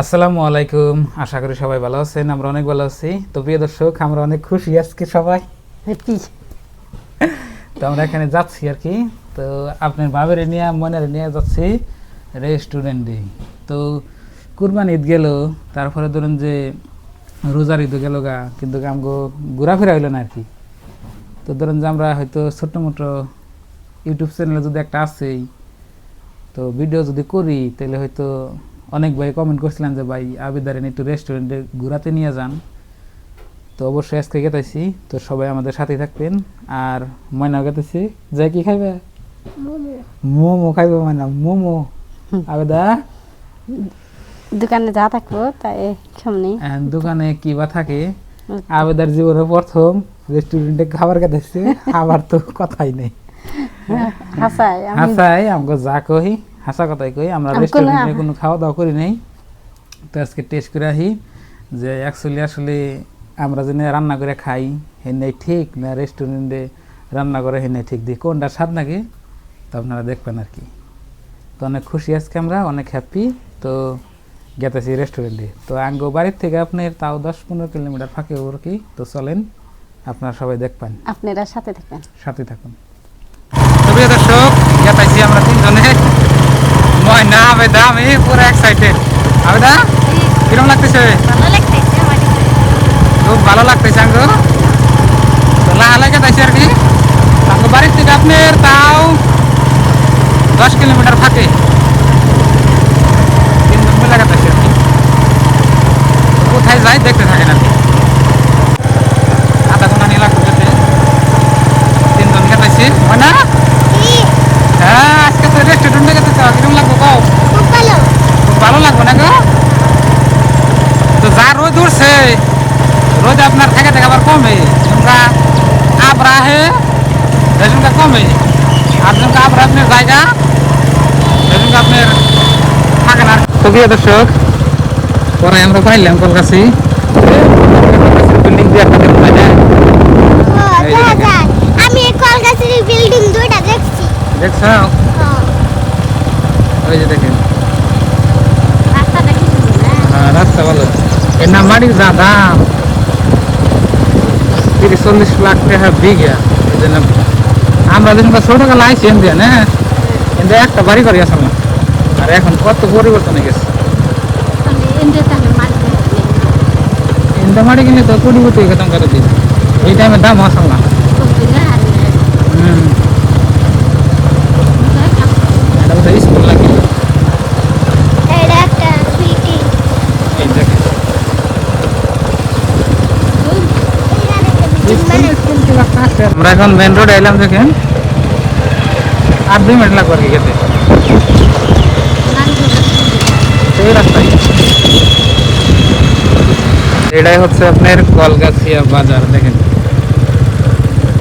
আসসালামু আলাইকুম। আশা করি সবাই ভালো আছেন আমরা অনেক ভালো আছি। তো প্রিয় দর্শক আমরা অনেক খুশি আজকে সবাই। তো আমরা এখানে যাচ্ছি আর কি। তো আপনার বাবের নিয়ে মনের নিয়ে যাচ্ছি রেস্টুরেন্টে তো কুরবান ঈদ গেল তারপরে ধরুন যে রোজার ঈদ গেল গা কিন্তু আমগো ঘোরাফেরা হইল না আর কি। তো ধরুন যে আমরা হয়তো ছোট্ট মোটো ইউটিউব চ্যানেলে যদি একটা আছেই তো ভিডিও যদি করি তাহলে হয়তো অনেক ভাই কমেন্ট করছিলেন যে ভাই আবেদারেন একটু রেস্টুরেন্টে ঘুরাতে নিয়ে যান। তো অবশ্যই আজকে গেতেছি তো সবাই আমাদের সাথেই থাকবেন। আর ময়নাও গেতেছি যাই কি খাইবে? মোমো। খাইবে ময়না। মোমো। আবেদা? দোকানে যা থাকব তাই সামনে দোকানে কি বা থাকে? আবেদার জীবনে প্রথম রেস্টুরেন্টে খাবার খেতেছে আবার তো কথাই নেই। হাসাই আমি হাসাই আমাকে যা কই হাসা কথাই কই আমরা রেস্টুরেন্টে কোনো খাওয়া দাওয়া করি নাই। তো আজকে টেস্ট করে আহি যে অ্যাকচুয়ালি আসলে আমরা যেন রান্না করে খাই হেনে ঠিক না রেস্টুরেন্টে রান্না করে হেনে ঠিক দিই কোনটা স্বাদ নাকি? তো আপনারা দেখবেন আর কি। তো অনেক খুশি আজকে আমরা অনেক হ্যাপি তো গেতেছি রেস্টুরেন্টে তো আঙ্গ বাড়ির থেকে আপনার তাও দশ পনেরো কিলোমিটার ফাঁকে ওর কি? তো চলেন আপনারা সবাই দেখবেন। আপনারা সাথে থাকবেন। সাথে থাকুন। প্রিয় দর্শক গেতাইছি আমরা ময়না আবেদা আমি পুরো এক্সাইটেড আবেদা কিরম লাগতেছে? লাগতেছে খুব ভালো লাগতেছে আঙ্গো তো লাহালে গেতাইছি আর কি। আঙ্গো বাড়ির থেকে আপনার তাও দশ কিলোমিটার ফাঁকে। তিনজন মিলে গেতাইছি আর কি। কোথায় যাই দেখতে থাকেন আর কি আধা ঘণ্টা নিয়ে যেতে তিনজন গেতাইছি ময়না হ্যাঁ আজকে তো রেস্টুরেন্টে চাও কিরম লাগবে কও? ভালো। লাগবে না গো? তো যা রোদ উঠছে রোদ আপনার থেকে থেকে আবার কমে। ঝুমকা আবরা হে ঝুমকা কমে। আর ঝুমকা আবরা আপনার জায়গা ঝুমকা আপনার থাকে না। তো প্রিয় দর্শক পরে আমরা পাইলাম কলকাছি। বিল্ডিং দিয়ে একটা দেখতে পাই না এই যে দেখেন। আমি এই কলকাতার বিল্ডিং দুইটা দেখছি। দেখছ? ওই যে দেখেন। রাস্তা হ্যাঁ, রাস্তা ভালো। এর নাম বাড়ির যা দাম তিরিশ চল্লিশ লাখ টাকা বিঘা। এই জন্য আমরা যখন ছোট কালে আইছি এমনি না? এমনি একটা বাড়ি বাড়ি আসলাম আর এখন কত পরিবর্তন হয়ে গেছে। এমনি মাটি কিনে তো কোটি কোটি খতম করে দিন এই টাইমে দাম আসল না হুম এটা বোধহয় স্কুল লাগে এটা একটা বিল্ডিং এই দেখেন আমরা এখন মেন রোড এলাম দেখেন। আর দুই মিনিট লাগবে আর কি যেতে সেই রাস্তায়। এটাই হচ্ছে আপনার কলগাছিয়া বাজার, দেখেন।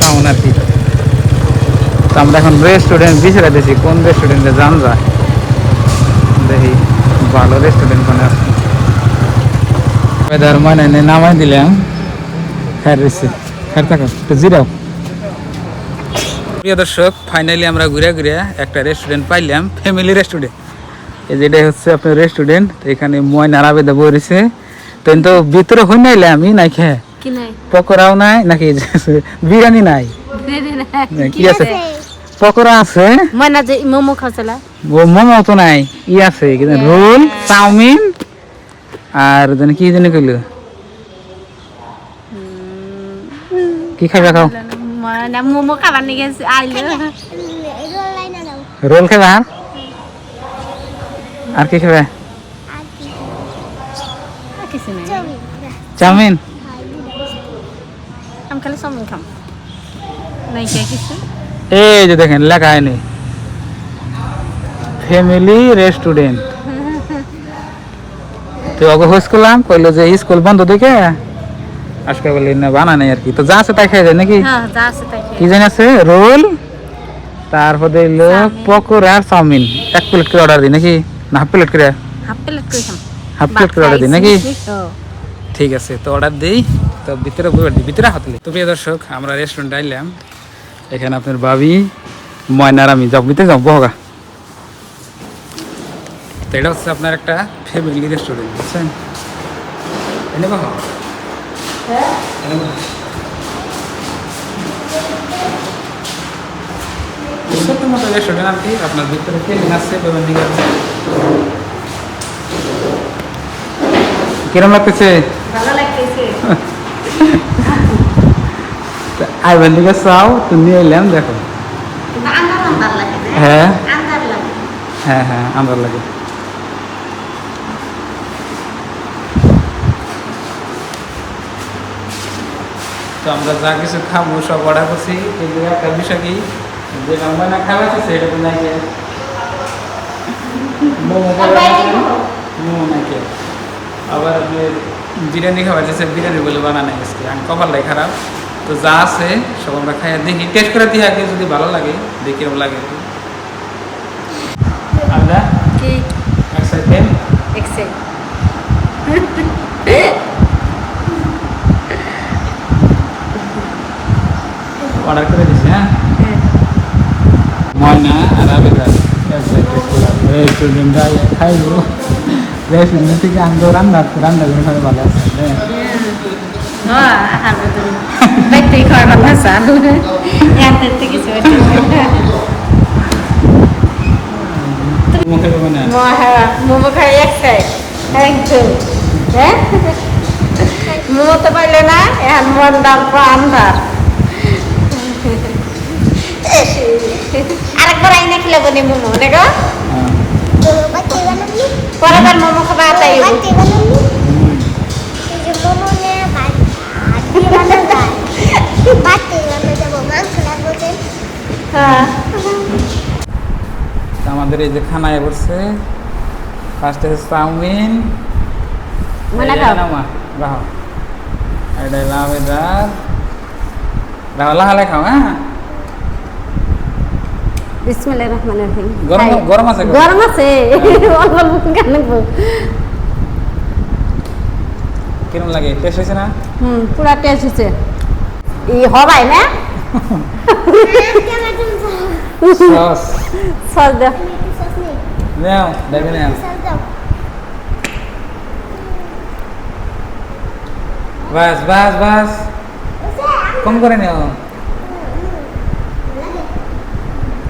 টাউন আর কি। আমরা এখন রেস্টুরেন্ট বিচারে দিয়েছি কোন রেস্টুরেন্টে যান যায় দেখি, ভালো রেস্টুরেন্ট কোনে আছে। ওয়েদার মানে নামাই দিলাম। খাই রয়েছে খাই থাকো জিরাও। প্রিয় দর্শক ফাইনালি আমরা ঘুরে ঘুরে একটা রেস্টুরেন্ট পাইলাম ফ্যামিলি রেস্টুরেন্ট এই যে এটাই হচ্ছে আপনার রেস্টুরেন্ট এখানে ময়নার আবেদা বইছে তো কিন্তু ভিতরে হই নাইলে আমি নাই খেয়ে পকোড়াও নাই নাকি বিরিয়ানি নাই? কি আছে? পকোড়া আছে। ময়না যে মোমো খাওয়াছিলা ও মোমো তো নাই ই আছে রোল চাউমিন আর জানি কি জানি কইলো? কি খাইবা খাও? মোমো খাবার নিয়ে গেছে আইলো রোল খাইবা আর? আর কি খাবে? চাউমিন আমি খালি চাউমিন খাম নাই কিছু এই যে দেখেন লেখা হয়নি। ফ্যামিলি রেস্টুরেন্ট তো ওকে হোস করলাম কইলো যে স্কুল বন্ধ দেখে। আজকে বলি না বানা নাই আর কি। তো যা আছে তাই খাই যায় নাকি? হ্যাঁ কি জানি আছে? রোল তারপর দিল পকোড়া আর চাউমিন। এক প্লেট করে অর্ডার দিই নাকি? না হাফ প্লেট করে? হাফ প্লেট করে হাফ প্লেট করে অর্ডার দিই নাকি? ঠিক আছে তো অর্ডার দিই। তো ভিতরে ভিতরে হাতলে তো প্রিয় দর্শক আমরা রেস্টুরেন্ট আইলাম। এখানে আপনার ভাবি ময়নার আমি যাও ভিতরে যাও বহগা। তো এটা হচ্ছে আপনার একটা ফ্যামিলি রেস্টুরেন্ট বুঝছেন? এনে বাবা এনে বাবা। ছোট্ট মতো রেস্টুরেন্ট আর কি আপনার ভিতরে কেবিন আছে ফ্যামিলি আছে কিরম লাগতেছে ভালো লাগতেছে আইবার দিকে চাও তো নিয়ে এলাম দেখো কিন্তু আন্দার আন্দার লাগে না হ্যাঁ আন্দার লাগে হ্যাঁ হ্যাঁ আন্দার লাগে তো আমরা যা কিছু খাব সব অর্ডার করছি। কিন্তু একটা বিষয় কি যে আমরা খাওয়া আছে তো নাই মোমো আছে, মোমো নাকি আবার বিরিয়ানি খাওয়া যাচ্ছে বিরিয়ানি বলে বানানো আজকে। আমি কপালটাই খারাপ। তো যা আছে সব আমরা খাই। দেখি টেস্ট করে দিয়ে আগে যদি ভালো লাগে দেখি কেমন লাগে। আমরা কি? এক সেকেন্ড অর্ডার করে দিছি হ্যাঁ? ময়না আর আবেদা রেস্টুরেন্ট খাইব। রেস্টুরেন্ট থেকে আনব রান্না রান্না করে খাবে ভালো আছে হ্যাঁ। হ্যাঁ? মোমো খাই এক একদম হ্যাঁ? মোমো তো পাইলে না এখন মন ডাল আন্ধার। আরেকবার আইনা খেলে বনি মোমো। তো পরেরবার মোমো খাবা তাই হ্যাঁ। আমাদের এই যে খানায় বসছে ফার্স্টে চাউমিন মনে এটা খাও। নামা রাহো। এটা হলো আবেদার রাহো লাহালে খাও হ্যাঁ? বিসমিল্লাহির রহমানির রহিম। গরম আছে? গরম। আছে? অল্প অল্প কেন কিরম লাগে? টেস্ট হয়েছে না? হুম পুরা টেস্ট হচ্ছে ই হবাই না? সস সস দাও। নাও দেখে নাও। বাস বাস বাস। কম করে নাও।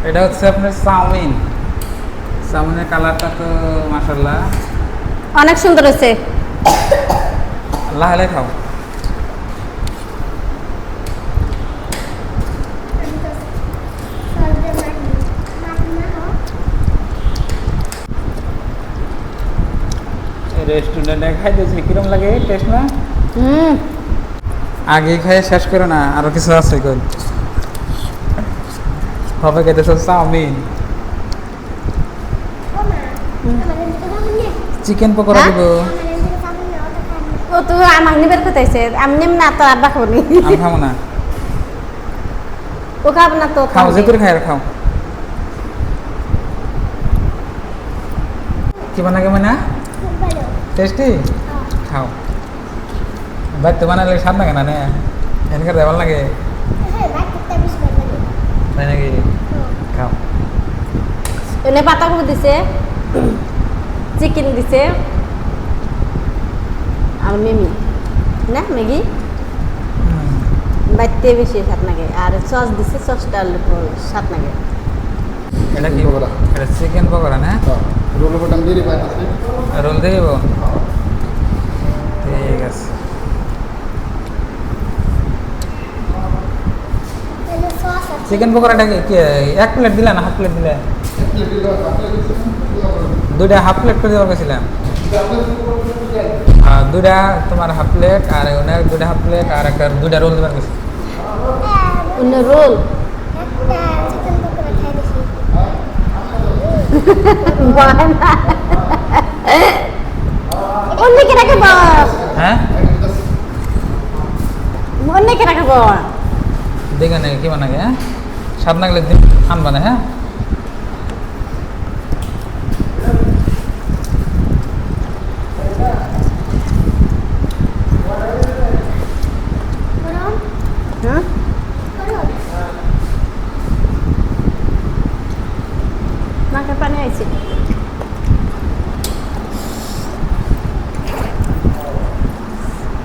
এটা হচ্ছে আপনার চাউমিন। চাউমিনের কালারটা তো মাসাল্লাহ অনেক সুন্দর হয়েছে। লাহালে খাও। রেস্টুরেন্টে খাইতেছি কিরম লাগে? টেস্ট না? হুম। আগে খাইয়ে শেষ করো না আরও কিছু আছে কই? হবে খেতেছে চাউমিন চিকেন পকোড়া? দিব ও তো আমার নিবের কোথাইছে আমি নিম না তো আব্বা খাব নি আমি খাব না ও খাব না তো খাও যে করে খাই খাও কি বানা কে মানে টেস্টি খাও ভাই তো বানালে স্বাদ লাগে না নে এনকার দেওয়াল লাগে হ্যাঁ বাচ্চাটা বেশ ভালো লাগে তাই নাকি এনে পাতাকপি দিছে চিকেন দিছে। আর মেমি না ম্যাগি বাইতে বেশি স্বাদ লাগে আর সস দিছে সসটা স্বাদ লাগে এটা কি? পকোড়া। এটা চিকেন পকোড়া না? রোল বটাম দিয়ে রোল দিয়ে দিব ঠিক আছে এলো সস আছে চিকেন পকোড়াটা কি কি এক প্লেট দিলে না হাফ প্লেট দিলে? দুইটা হাফ প্লেট করে দেওয়ার গেছিলাম দুইটা তোমার হাফ প্লেট আর ওনার দুইটা হাফ প্লেট আর একটা দুইটা রোল দেওয়ার গেছি রোল একটা চিকেন পকোড়া খাই দিছি অন্য কে রাখব হ্যাঁ? অন্য কে রাখব দেখে নাকি কী বানাগে হ্যাঁ স্বাদ না গেলে আনবানে হ্যাঁ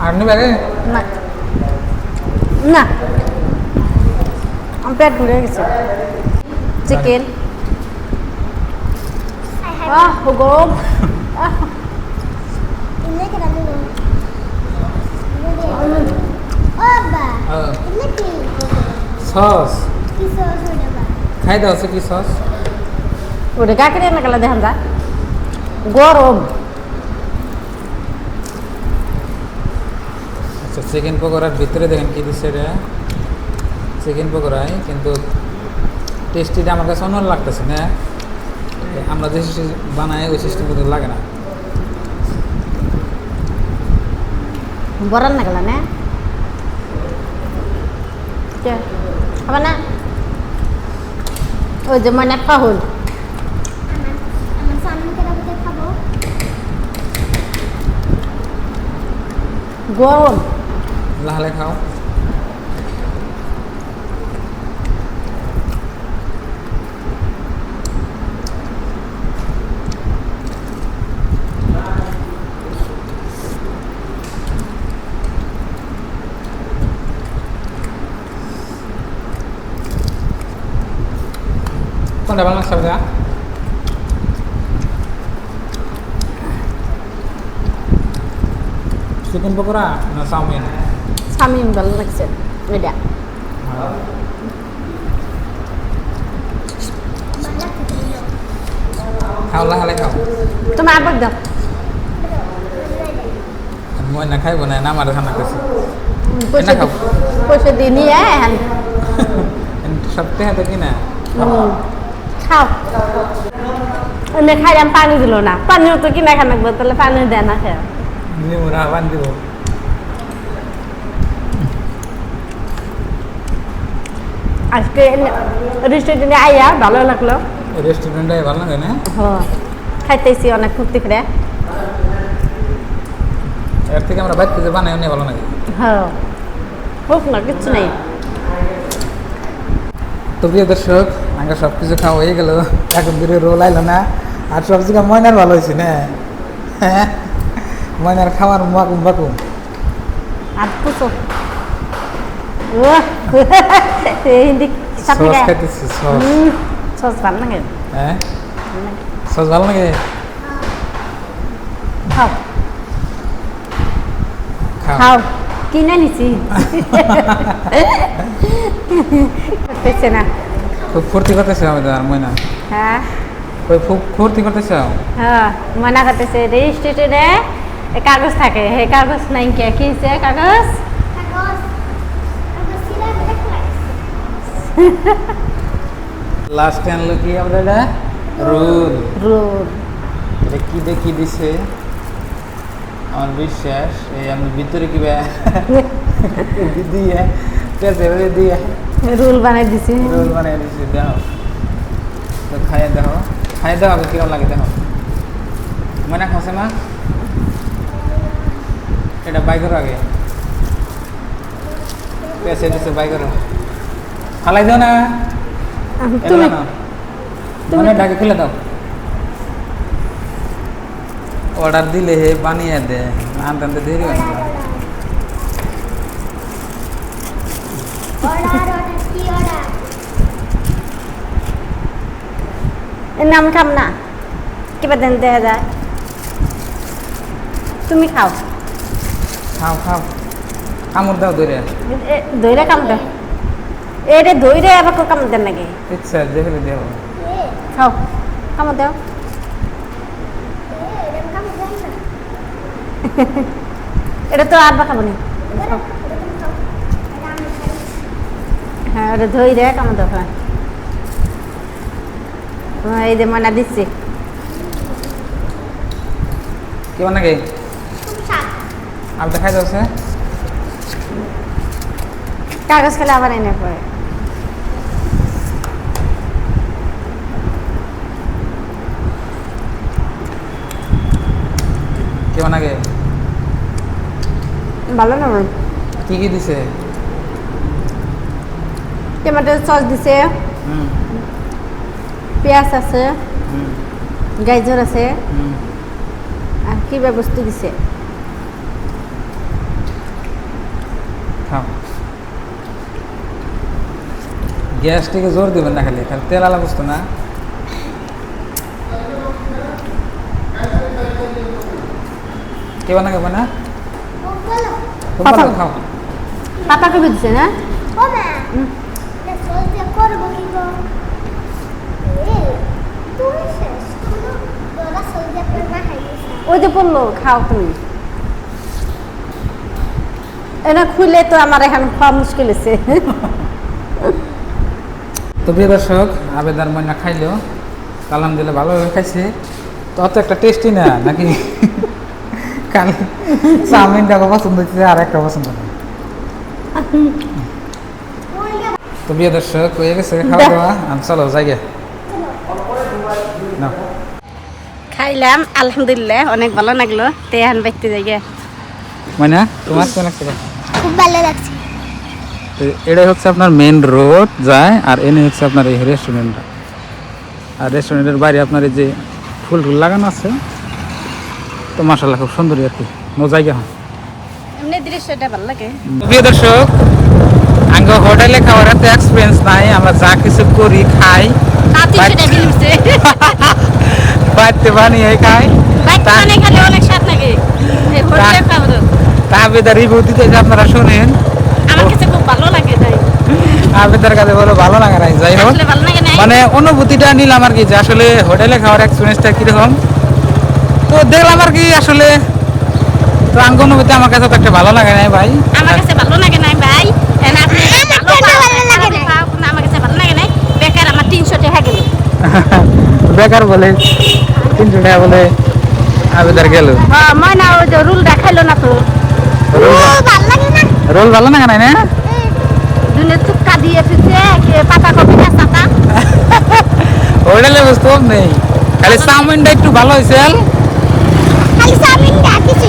আর নেবে না না পেট ভরে গেছে। চিকেন আহ গরম. সস. খাই দাও কি সস ওটা কাকে রান্না করলে দেখান যা। গরম। আচ্ছা চিকেন পকোড়ার ভিতরে দেখেন কি দিচ্ছে এটা চিকেন পকোড়ায় কিন্তু টেস্টিটা আমার কাছে অন্য লাগতেছে না? আমরা যে বানাই ওই সিস্টেম কিন্তু লাগে না। রান্না করলে না কে? হবে না? ওই যে মানে পাহুল গরম। লাহলে খাও। কোনটা ভালো লাগছে আপনার? চিকেন পকোড়া না চাউমিন? স্বামী ভালো লাগছে এটা. খাও লাহালে খাও। তুমি আবার দাও। মই নাখাইব না না আমার খানা কাছে পয়সা খাও। দি- পয়সা দিয়ে নিয়ে আয়। হ্যাঁ সপ্তাহে কিনা। হুম, খাও। এমনি খাইলাম পানি দিল না। পানিও তো কিনা খানা লাগবে তাহলে পানি দেয় না খেয়ে নিমুরা বান দিব। আজকে রেস্টুরেন্টে আইয়া ভালো লাগল। রেস্টুরেন্টে ভালো লাগে না? হ্যাঁ। খাইতেছি অনেক ফুর্তি করে। এর থেকে আমরা বাইর থেকে বানাই অনেক ভালো লাগে। হ্যাঁ। হোক না কিচ্ছু নেই। তো প্রিয় দর্শক আগে সব কিছু খাওয়া হয়ে গেল। এখন দূরে রোল আইলো না। আর সব জায়গা ময়নার ভালো হয়েছে না? হ্যাঁ? ময়নার খাওয়ার মাকুম বাকুম আর সস খাইতেছি সস। সস ভালো লাগে হ্যাঁ? সস ভালো লাগে খাও। খাও। খাও। কিনে নিছি। করতেছে না খুব ফুর্তি করতেছে আমাদের আর ময়না? হ্যাঁ। ওই খুব ফুর্তি করতেছে? হ্যাঁ মনে করতেছে রেজিস্ট্রেশনে কাগজ থাকে হে কাগজ নাই কে? কি হয়েছে কাগজ. লাস্ট আনলো কি আমরা এটা? রোল রোল এটা কি দিয়ে দিছে? আমার বিশ্বাস এই আমি ভিতরে কি ব্যা- দিয়ে পেঁচে দিয়ে। রোল বানাই দিছি। রোল বানিয়ে দিছি দেখো। তো খাইয়ে দেখো। খাইয়ে দেখো আগে কীরকম লাগে দেখো। মনে খাসে মা এটা বাই করো আগে। পেঁচে দিছে বাই করো। ফালাই দাও না। তুমি মানে ডাকে খুলে দাও। অর্ডার দিলে হে বানিয়ে দে। আনতে আনতে দেরি হয় নাম খাম না। কিবা দেন দেয়া যায়। তুমি খাও। খাও খাও। কামড় দাও ধরে দইরে কাম দেন এটা দইরে আবার কাম দেন নাকি? ইচ্ছা দেখলে Eh, খাও। কাম দেও। এটা তো আর খাব নি. হ্যাঁ ওটা দেও হ্যাঁ হ্যাঁ, এই যে মনে দিচ্ছি। কেমন নাকি. আমি তো যাচ্ছে। কাগজ খেলে আবার এনে পড়ে কেমন নাকি ভালো না কি কি দিছে? টমেটো সস দিছে। হুম। পেঁয়াজ আছে গাজর আছে আর কি বস্তু দিছে? খাও গ্যাসটিকে জোর দিবেন না খালি খালি তেল আলা বস্তু না? কে বানা কে বানা বলো খুব। কথা- ভালো খাও পাপা কবে দিছে না ও মা সলতে করব কি গো এই তুমি শেষ করো তোরা সলতে করবা হাইছে ওই যে বলল খাও তুমি। এটা খুলে তো আমার এখন খাওয়া মুশকিল আছে তো প্রিয় দর্শক আবেদার ময়না খাইলেও কালাম দিলে ভালোভাবে খাইছে। তো অত একটা টেস্টি না নাকি? কাল চাউমিনটা পছন্দ হচ্ছে আর একটা পছন্দ না। তো প্রিয় দর্শক হয়ে গেছে খাওয়া দাওয়া। আমি চলো যাই গে না খাইলাম আলহামদুলিল্লাহ অনেক ভালো লাগল। তে এখন বাইতে যাই গে। ময়না তোমার কেমন লাগছে? খুব ভালো লাগছে। এটাই হচ্ছে আপনার মেন রোড যায় আর এনে হচ্ছে আপনার এই রেস্টুরেন্টটা আর রেস্টুরেন্টের বাইরে আপনার এই যে ফুল টুল লাগানো আছে তো মাসাল্লাহ খুব সুন্দরই আর কি। নো জায়গা হয় এমনি দৃশ্যটা ভালো লাগে। প্রিয় দর্শক আঙ্গ হোটেলে খাওয়ার এত এক্সপিরিয়েন্স নাই আমরা যা কিছু করি খাই কাতি বাই- সেটা বিলছে বাড়িতে মানে তা- খাব তো। আবেদার রিভিউ দিতে যে আপনারা শুনেন। আমার কাছে খুব ভালো লাগে তাই। আবেদার কাছে বলে ভালো লাগে নাই যাই হোক। লাগে নাই। মানে অনুভূতিটা নিলাম আর কি যে আসলে হোটেলে খাওয়ার এক্সপিরিয়েন্সটা কীরকম। তো দেখলাম আর কি আসলে তো আঙ্গ অনুভূতি আমার কাছে তো একটা ভালো লাগে নাই ভাই। আমার কাছে ভালো লাগে নাই ভাই। আমার কাছে ভালো লাগে নাই। বেকার আমার তিনশো টাকা গেল। বেকার বলে। তিনশো টাকা বলে আবেদার গেল। হ্যাঁ ময়না ওই যে রুল দেখাইলো না তো। ও ভালো না। রোল ভালো লাগে নাই না? দুনে চুক্কা দিয়ে পাতা কপি কাঁচাটা হোটেলে বুঝতে নেই। খালি চাউমিনটা একটু ভালো হয়েছে খালি চাউমিন দা কিছু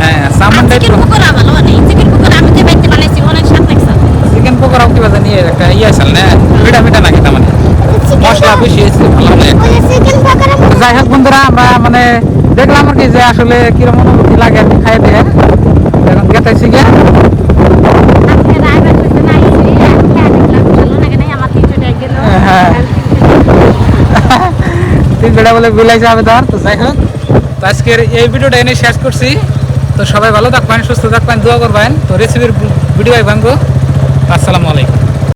হ্যাঁ চাউমিনটা একটু চিকেন পকোড়া ভালো নেই। চিকেন পকোড়া আমি যে বাইতে বানাইছি অনেক স্বাদ লাগছে। চিকেন পকোড়াও কিবা জানি একটা ইয়ে আছে না? মিঠা মিঠা নাকি তার মানে? মশলা চিকেন পকোড়া যাই হোক বন্ধুরা, আমরা মানে দেখলাম আর কি যে আসলে কীরকম অনুভূতি লাগে আর কি খাই দিয়ে। এখন হ্যাঁ। সবাই ভালো থাকবেন, সুস্থ থাকবেন, দোয়া করবেন। তো রেসিপির ভিডিও ভাঙ্গো আসসালামু আলাইকুম।